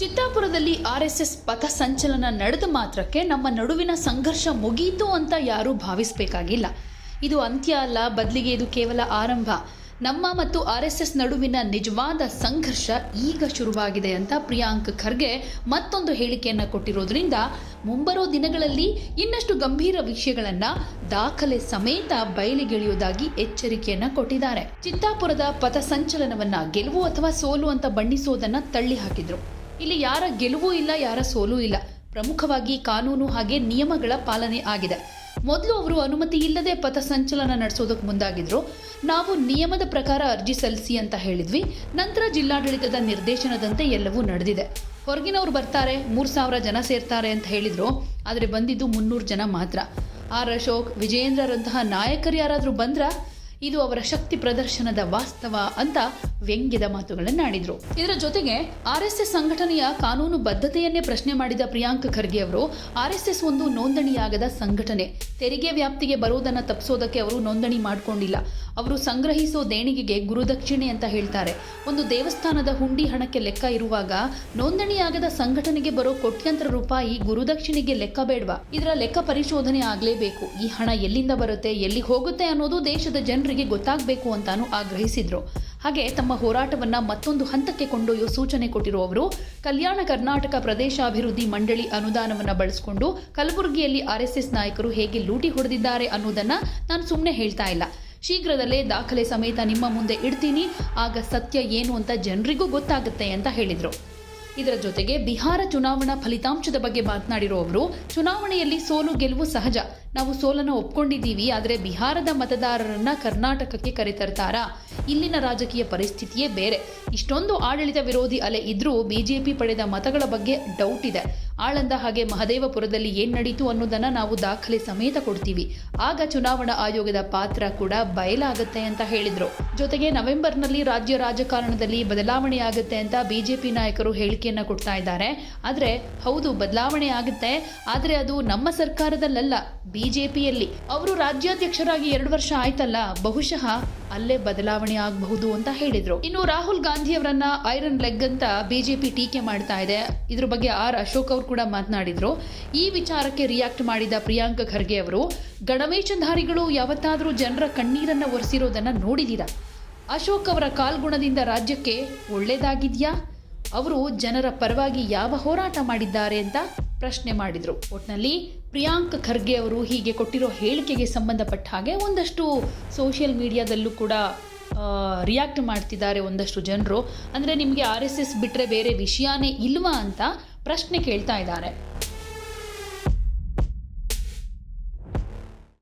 ಚಿತ್ತಾಪುರದಲ್ಲಿ RSS ಪಥಸಂಚಲನ ನಡೆದ ಮಾತ್ರಕ್ಕೆ ನಮ್ಮ ನಡುವಿನ ಸಂಘರ್ಷ ಮುಗಿಯಿತು ಅಂತ ಯಾರೂ ಭಾವಿಸಬೇಕಾಗಿಲ್ಲ. ಇದು ಅಂತ್ಯ ಅಲ್ಲ, ಬದಲಿಗೆ ಇದು ಕೇವಲ ಆರಂಭ. ನಮ್ಮ ಮತ್ತು ಆರ್ಎಸ್ಎಸ್ ನಡುವಿನ ನಿಜವಾದ ಸಂಘರ್ಷ ಈಗ ಶುರುವಾಗಿದೆ ಅಂತ ಪ್ರಿಯಾಂಕ್ ಖರ್ಗೆ ಮತ್ತೊಂದು ಹೇಳಿಕೆಯನ್ನು ಕೊಟ್ಟಿರೋದ್ರಿಂದ ಮುಂಬರೋ ದಿನಗಳಲ್ಲಿ ಇನ್ನಷ್ಟು ಗಂಭೀರ ವಿಷಯಗಳನ್ನು ದಾಖಲೆ ಸಮೇತ ಬಯಲಿಗೆಳೆಯುವುದಾಗಿ ಎಚ್ಚರಿಕೆಯನ್ನು ಕೊಟ್ಟಿದ್ದಾರೆ. ಚಿತ್ತಾಪುರದ ಪಥಸಂಚಲನವನ್ನ ಗೆಲುವು ಅಥವಾ ಸೋಲು ಅಂತ ಬಣ್ಣಿಸೋದನ್ನ ತಳ್ಳಿ ಹಾಕಿದ್ರು ಇಲ್ಲಿ ಯಾರ ಗೆಲುವು ಇಲ್ಲ, ಯಾರ ಸೋಲು ಇಲ್ಲ. ಪ್ರಮುಖವಾಗಿ ಕಾನೂನು ಹಾಗೆ ನಿಯಮಗಳ ಪಾಲನೆ ಆಗಿದೆ. ಮೊದಲು ಅವರು ಅನುಮತಿ ಇಲ್ಲದೆ ಪಥಸಂಚಲನ ನಡೆಸೋದಕ್ಕೆ ಮುಂದಾಗಿದ್ರು. ನಾವು ನಿಯಮದ ಪ್ರಕಾರ ಅರ್ಜಿ ಸಲ್ಲಿಸಿ ಅಂತ ಹೇಳಿದ್ವಿ. ನಂತರ ಜಿಲ್ಲಾಡಳಿತದ ನಿರ್ದೇಶನದಂತೆ ಎಲ್ಲವೂ ನಡೆದಿದೆ. ಹೊರಗಿನವ್ರು ಬರ್ತಾರೆ, ಮೂರು ಸಾವಿರ ಜನ ಸೇರ್ತಾರೆ ಅಂತ ಹೇಳಿದ್ರು. ಆದರೆ ಬಂದಿದ್ದು ಮುನ್ನೂರು ಜನ ಮಾತ್ರ. ಆರ್ ಅಶೋಕ್, ವಿಜಯೇಂದ್ರರಂತಹ ನಾಯಕರು ಯಾರಾದರೂ ಬಂದ್ರ? ಇದು ಅವರ ಶಕ್ತಿ ಪ್ರದರ್ಶನದ ವಾಸ್ತವ ಅಂತ ವ್ಯಂಗ್ಯದ ಮಾತುಗಳನ್ನಾಡಿದರು. ಇದರ ಜೊತೆಗೆ ಆರ್ ಎಸ್ ಎಸ್ ಸಂಘಟನೆಯ ಕಾನೂನು ಬದ್ಧತೆಯನ್ನೇ ಪ್ರಶ್ನೆ ಮಾಡಿದ ಪ್ರಿಯಾಂಕ್ ಖರ್ಗೆ ಅವರು, ಆರ್ ಎಸ್ ಎಸ್ ಒಂದು ನೋಂದಣಿಯಾಗದ ಸಂಘಟನೆ. ತೆರಿಗೆ ವ್ಯಾಪ್ತಿಗೆ ಬರುವುದನ್ನು ತಪ್ಪಿಸೋದಕ್ಕೆ ಅವರು ನೋಂದಣಿ ಮಾಡಿಕೊಂಡಿಲ್ಲ. ಅವರು ಸಂಗ್ರಹಿಸೋ ದೇಣಿಗೆಗೆ ಗುರುದಕ್ಷಿಣೆ ಅಂತ ಹೇಳ್ತಾರೆ. ಒಂದು ದೇವಸ್ಥಾನದ ಹುಂಡಿ ಹಣಕ್ಕೆ ಲೆಕ್ಕ ಇರುವಾಗ ನೋಂದಣಿಯಾಗದ ಸಂಘಟನೆಗೆ ಬರೋ ಕೋಟ್ಯಂತರ ರೂಪಾಯಿ ಗುರುದಕ್ಷಿಣೆಗೆ ಲೆಕ್ಕ ಬೇಡವಾ? ಇದರ ಲೆಕ್ಕ ಪರಿಶೋಧನೆ ಆಗಲೇಬೇಕು. ಈ ಹಣ ಎಲ್ಲಿಂದ ಬರುತ್ತೆ ಎಲ್ಲಿ ಹೋಗುತ್ತೆ ಅನ್ನೋದು ದೇಶದ ಜನರಿಗೆ ಗೊತ್ತಾಗಬೇಕು ಅಂತಾನು ಆಗ್ರಹಿಸಿದ್ರು. ಹಾಗೆ ತಮ್ಮ ಹೋರಾಟವನ್ನ ಮತ್ತೊಂದು ಹಂತಕ್ಕೆ ಕೊಂಡೊಯ್ಯೋ ಸೂಚನೆ ಕೊಟ್ಟಿರುವ ಅವರು ಕಲ್ಯಾಣ ಕರ್ನಾಟಕ ಪ್ರದೇಶಾಭಿವೃದ್ಧಿ ಮಂಡಳಿ ಅನುದಾನವನ್ನ ಬಳಸಿಕೊಂಡು ಕಲಬುರಗಿಯಲ್ಲಿ ಆರ್ಎಸ್ಎಸ್ ನಾಯಕರು ಹೇಗೆ ಲೂಟಿ ಹೊಡೆದಿದ್ದಾರೆ ಅನ್ನೋದನ್ನ ನಾನು ಸುಮ್ಮನೆ ಹೇಳ್ತಾ ಇಲ್ಲ. ಶೀಘ್ರದಲ್ಲೇ ದಾಖಲೆ ಸಮೇತ ನಿಮ್ಮ ಮುಂದೆ ಇಡ್ತೀನಿ. ಆಗ ಸತ್ಯ ಏನು ಅಂತ ಜನರಿಗೂ ಗೊತ್ತಾಗುತ್ತೆ ಅಂತ ಹೇಳಿದ್ರು. ಇದರ ಜೊತೆಗೆ ಬಿಹಾರ ಚುನಾವಣಾ ಫಲಿತಾಂಶದ ಬಗ್ಗೆ ಮಾತನಾಡಿರೋ ಅವರು, ಚುನಾವಣೆಯಲ್ಲಿ ಸೋಲು ಗೆಲುವು ಸಹಜ. ನಾವು ಸೋಲನ್ನು ಒಪ್ಕೊಂಡಿದ್ದೀವಿ, ಆದರೆ ಬಿಹಾರದ ಮತದಾರರನ್ನ ಕರ್ನಾಟಕಕ್ಕೆ ಕರೆತರ್ತಾರಾ. ಇಲ್ಲಿನ ರಾಜಕೀಯ ಪರಿಸ್ಥಿತಿಯೇ ಬೇರೆ. ಇಷ್ಟೊಂದು ಆಡಳಿತ ವಿರೋಧಿ ಅಲೆ ಇದ್ರೂ ಬಿಜೆಪಿ ಪಡೆದ ಮತಗಳ ಬಗ್ಗೆ ಡೌಟ್ ಇದೆ. ಆಳಂದ ಹಾಗೆ ಮಹದೇವಪುರದಲ್ಲಿ ಏನ್ ನಡೀತು ಅನ್ನೋದನ್ನ ನಾವು ದಾಖಲೆ ಸಮೇತ ಕೊಡ್ತೀವಿ. ಆಗ ಚುನಾವಣಾ ಆಯೋಗದ ಪಾತ್ರ ಕೂಡ ಬಯಲಾಗುತ್ತೆ ಅಂತ ಹೇಳಿದ್ರು. ಜೊತೆಗೆ ನವೆಂಬರ್ನಲ್ಲಿ ರಾಜ್ಯ ರಾಜಕಾರಣದಲ್ಲಿ ಬದಲಾವಣೆ ಆಗುತ್ತೆ ಅಂತ ಬಿಜೆಪಿ ನಾಯಕರು ಹೇಳಿಕೆಯನ್ನ ಕೊಡ್ತಾ ಇದ್ದಾರೆ. ಆದ್ರೆ ಹೌದು, ಬದಲಾವಣೆ ಆಗುತ್ತೆ. ಆದ್ರೆ ಅದು ನಮ್ಮ ಸರ್ಕಾರದಲ್ಲಲ್ಲ, ಬಿಜೆಪಿಯಲ್ಲಿ. ಅವರು ರಾಜ್ಯಾಧ್ಯಕ್ಷರಾಗಿ ಎರಡು ವರ್ಷ ಆಯ್ತಲ್ಲ, ಬಹುಶಃ ಅಲ್ಲೇ ಬದಲಾವಣೆ ಆಗಬಹುದು ಅಂತ ಹೇಳಿದ್ರು. ಇನ್ನು ರಾಹುಲ್ ಗಾಂಧಿ ಅವರನ್ನ ಐರನ್ ಲೆಗ್ ಅಂತ ಬಿಜೆಪಿ ಟೀಕೆ ಮಾಡ್ತಾ ಇದೆ. ಇದ್ರ ಬಗ್ಗೆ ಆರ್ ಅಶೋಕ್ ಅವರು ಕೂಡ ಮಾತನಾಡಿದ್ರು. ಈ ವಿಚಾರಕ್ಕೆ ರಿಯಾಕ್ಟ್ ಮಾಡಿದ ಪ್ರಿಯಾಂಕ ಖರ್ಗೆ ಅವರು, ಗಣವೇಶಧಾರಿಗಳು ಯಾವತ್ತಾದರೂ ಜನರ ಕಣ್ಣೀರನ್ನ ಒರೆಸಿರೋದನ್ನ ನೋಡಿದೀರಾ? ಅಶೋಕ್ ಅವರ ಕಾಲ್ಗುಣದಿಂದ ರಾಜ್ಯಕ್ಕೆ ಒಳ್ಳೇದಾಗಿದ್ಯಾ? ಅವರು ಜನರ ಪರವಾಗಿ ಯಾವ ಹೋರಾಟ ಮಾಡಿದ್ದಾರೆ ಅಂತ ಪ್ರಶ್ನೆ ಮಾಡಿದರು. ಒಟ್ನಲ್ಲಿ ಪ್ರಿಯಾಂಕ್ ಖರ್ಗೆ ಅವರು ಹೀಗೆ ಕೊಟ್ಟಿರೋ ಹೇಳಿಕೆಗೆ ಸಂಬಂಧಪಟ್ಟ ಹಾಗೆ ಒಂದಷ್ಟು ಸೋಷಿಯಲ್ ಮೀಡಿಯಾದಲ್ಲೂ ಕೂಡ ರಿಯಾಕ್ಟ್ ಮಾಡ್ತಿದ್ದಾರೆ ಒಂದಷ್ಟು ಜನರು. ಅಂದರೆ ನಿಮಗೆ ಆರ್ ಎಸ್ ಎಸ್ ಬಿಟ್ಟರೆ ಬೇರೆ ವಿಷಯನೇ ಇಲ್ವಾ ಅಂತ ಪ್ರಶ್ನೆ ಕೇಳ್ತಾ ಇದ್ದಾರೆ.